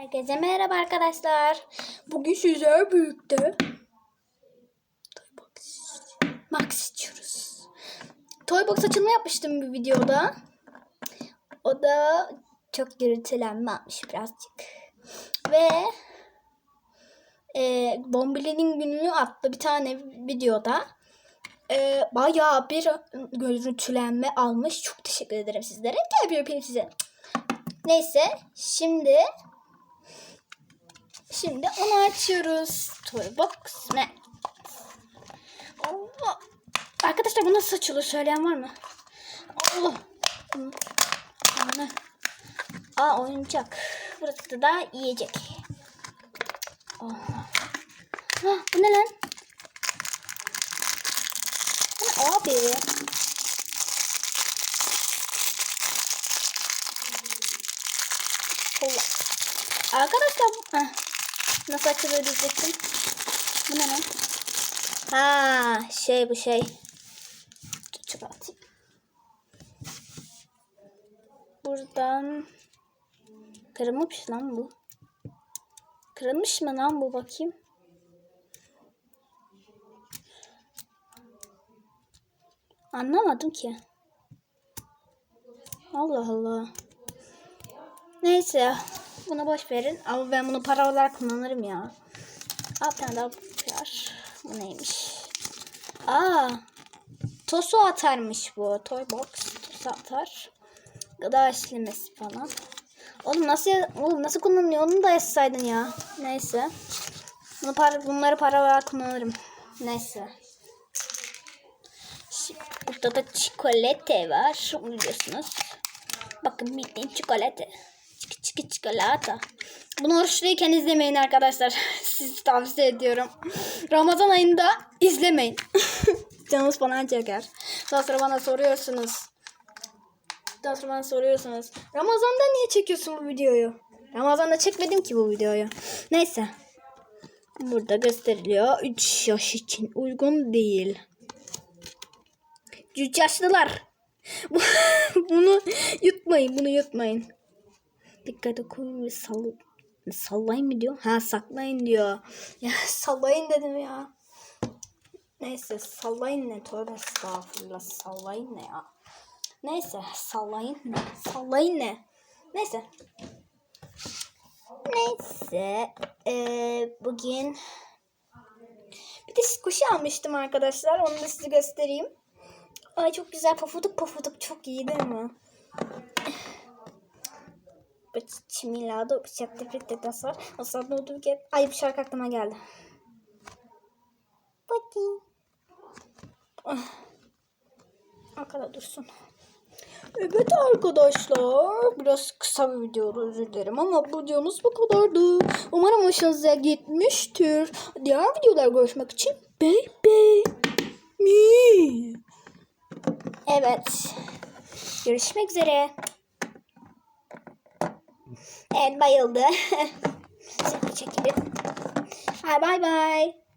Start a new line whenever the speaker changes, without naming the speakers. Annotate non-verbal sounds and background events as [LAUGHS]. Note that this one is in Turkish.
Herkese merhaba arkadaşlar. Bugün sizler birlikte Toybox Max içiyoruz. Toybox açılımı yapmıştım bir videoda. O da çok gürültülenme almış birazcık. Ve e, Bombili'nin gününü attı bir tane videoda. E, bayağı bir görüntülenme almış. Çok teşekkür ederim sizlere. Gel bir öpeyim size. Neyse şimdi Şimdi onu açıyoruz. Toybox ne? Allah. Arkadaşlar bu nasıl açılıyor söyleyen var mı? Allah. Ne? Aa oyuncak. Burası da yiyecek. Allah. Ha, bu ne lan? Bu ne abi? Allah. Arkadaşlar bu- Heh. nasıl açılıyor. Bu ne lan? Ha şey bu şey. Çıkartayım. Buradan kırılmış lan bu. Kırılmış mı lan bu bakayım. Anlamadım ki. Allah Allah. Neyse. Bunu boş verin. Ama ben bunu para olarak kullanırım ya. Al tane daha var. Bu neymiş? Aa. Tosu atarmış bu. Toy box. Tosu atar. Gıda işlemesi falan. Oğlum nasıl oğlum nasıl kullanılıyor onu da yazsaydın ya. Neyse. Bunu para, bunları para olarak kullanırım. Neyse. Burada da çikolata var. Biliyorsunuz. Bakın bildiğin çikolata. Çıkı çıkı çikolata. Bunu oruçluyken izlemeyin arkadaşlar. [LAUGHS] Sizi tavsiye ediyorum. Ramazan ayında izlemeyin. [LAUGHS] Canınız falan çeker. Daha sonra bana soruyorsunuz. Daha sonra bana soruyorsunuz. Ramazan'da niye çekiyorsun bu videoyu? Ramazan'da çekmedim ki bu videoyu. Neyse. Burada gösteriliyor. 3 yaş için uygun değil. 3 yaşlılar. [LAUGHS] bunu yutmayın. Bunu yutmayın. Dikkate koyun ve sall sallayın mı diyor? Ha saklayın diyor. [LAUGHS] Ya sallayın dedim ya. Neyse sallayın ne? Tövbe estağfurullah sallayın ne ya? Neyse sallayın ne? Sallayın ne? Neyse. Neyse. Ee, bugün bir de kuşu almıştım arkadaşlar. Onu da size göstereyim. Ay çok güzel pofuduk pofuduk çok iyi değil mi? Çimilado bıçak teprik tasar. O sırada olduğu ki ay bir şarkı aklıma geldi. Bakayım. Ah. Arkada dursun. Evet arkadaşlar. Biraz kısa bir video özür dilerim ama bu videomuz bu kadardı. Umarım hoşunuza gitmiştir. Diğer videolar görüşmek için bye bye. Me. Evet. Görüşmek üzere. Evet bayıldı. [LAUGHS] Şimdi çekelim. Bye bye.